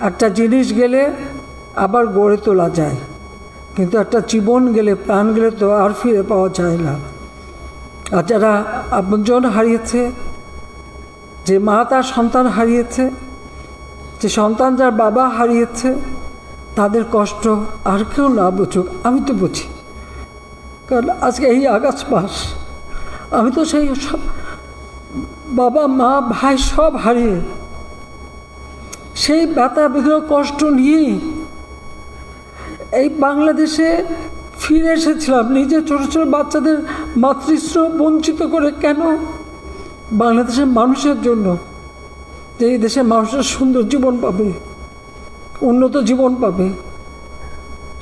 একটা জিনিস গেলে আবার গড়ে তোলা যায়। কিন্তু একটা জীবন গেলে, প্রাণ গেলে তো আর ফিরে পাওয়া যায় না। আর যারা আপনজন হারিয়েছে, যে মা তার সন্তান হারিয়েছে, যে সন্তান যার বাবা হারিয়েছে, তাদের কষ্ট আর কেউ না বুঝুক, আমি তো বুঝি। কারণ আজকে এই আগস্ট মাস, আমি তো সেই সব- বাবা, মা, ভাই সব হারিয়ে সেই ব্যথা বেদনা কষ্ট নিয়েই এই বাংলাদেশে ফিরে এসেছিলাম। নিজে ছোট ছোট বাচ্চাদের মাতৃস্নেহ বঞ্চিত করে কেন? বাংলাদেশের মানুষের জন্য। যে এই দেশের মানুষের সুন্দর জীবন পাবে, উন্নত জীবন পাবে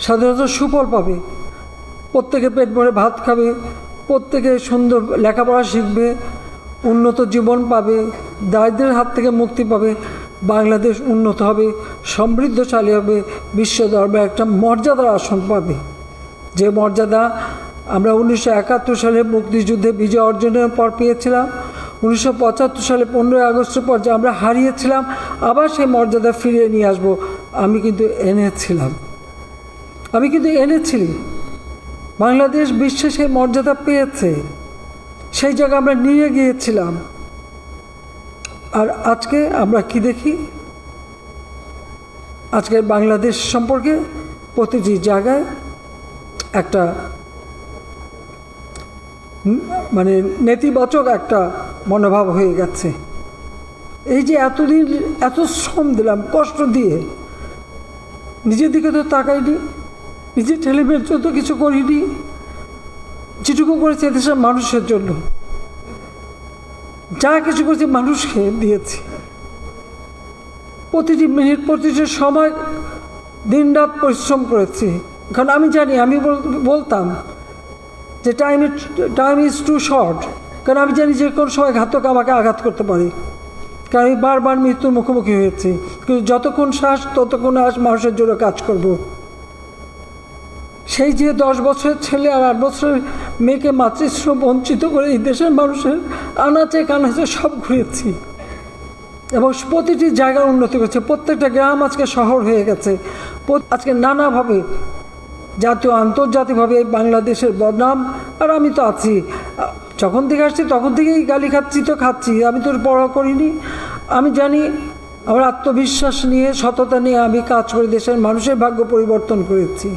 স্বাধীনতার সুফল পাবে, প্রত্যেকে পেট ভরে ভাত খাবে, প্রত্যেকে সুন্দর লেখাপড়া শিখবে, উন্নত জীবন পাবে, দারিদ্রের হাত থেকে মুক্তি পাবে বাংলাদেশ উন্নত হবে, সমৃদ্ধশালী হবে, বিশ্ব দরবারে একটা মর্যাদার আসন পাবে। যে মর্যাদা আমরা উনিশশো একাত্তর সালে মুক্তিযুদ্ধে বিজয় অর্জনের পর পেয়েছিলাম, উনিশশো পঁচাত্তর সালে পনেরোই আগস্টের পর যে আমরা হারিয়েছিলাম, আবার সেই মর্যাদা ফিরিয়ে নিয়ে আসব, আমি কিন্তু এনেছিলাম। আমি কিন্তু এনেছিলি। বাংলাদেশ বিশ্বে সেই মর্যাদা পেয়েছে। সেই জায়গা আমরা নিয়ে গিয়েছিলাম। আর আজকে আমরা কি দেখি? আজকে বাংলাদেশ সম্পর্কে প্রতিটি জায়গায় একটা মানে নেতিবাচক একটা মনোভাব হয়ে গেছে। এই যে এতদিন এত শ্রম দিলাম, কষ্ট দিয়ে, নিজের দিকে তো তাকাইনি, নিজের ছেলে মেয়ের জন্য কিছু করিনি, যেটুকু করেছে এদেশের মানুষের জন্য। যা কিছু করেছি, মানুষকে দিয়েছি। প্রতিটি মিনিট, প্রতিটি সময় দিনরাত পরিশ্রম করেছি। কারণ আমি জানি, আমি বলতাম যে time time is too short কারণ আমি জানি যে কোনো সময় ঘাতক আমাকে আঘাত করতে পারে। কারণ আমি বারবার মৃত্যুর মুখোমুখি হয়েছি। কিন্তু যতক্ষণ শ্বাস, ততক্ষণ আস মানুষের জন্য কাজ করব। সেই যে দশ বছরের ছেলে আর আট বছরের মেয়েকে মাতৃশ্রম বঞ্চিত করে এই দেশের মানুষের আনাচে কানাচে সব ঘুরেছি। এবং প্রতিটি জায়গার উন্নতি করছে প্রত্যেকটা গ্রাম আজকে শহর হয়ে গেছে। আজকে নানাভাবে জাতীয়, আন্তর্জাতিকভাবে বাংলাদেশের বদনাম। আর আমি তো আছি। যখন থেকে আসছি, তখন থেকেই গালি খাচ্ছি তো খাচ্ছি। আমি তো পড়া করিনি। আমি জানি আমার আত্মবিশ্বাস নিয়ে, সততা নিয়ে আমি কাজ করে দেশের মানুষের ভাগ্য পরিবর্তন করেছি।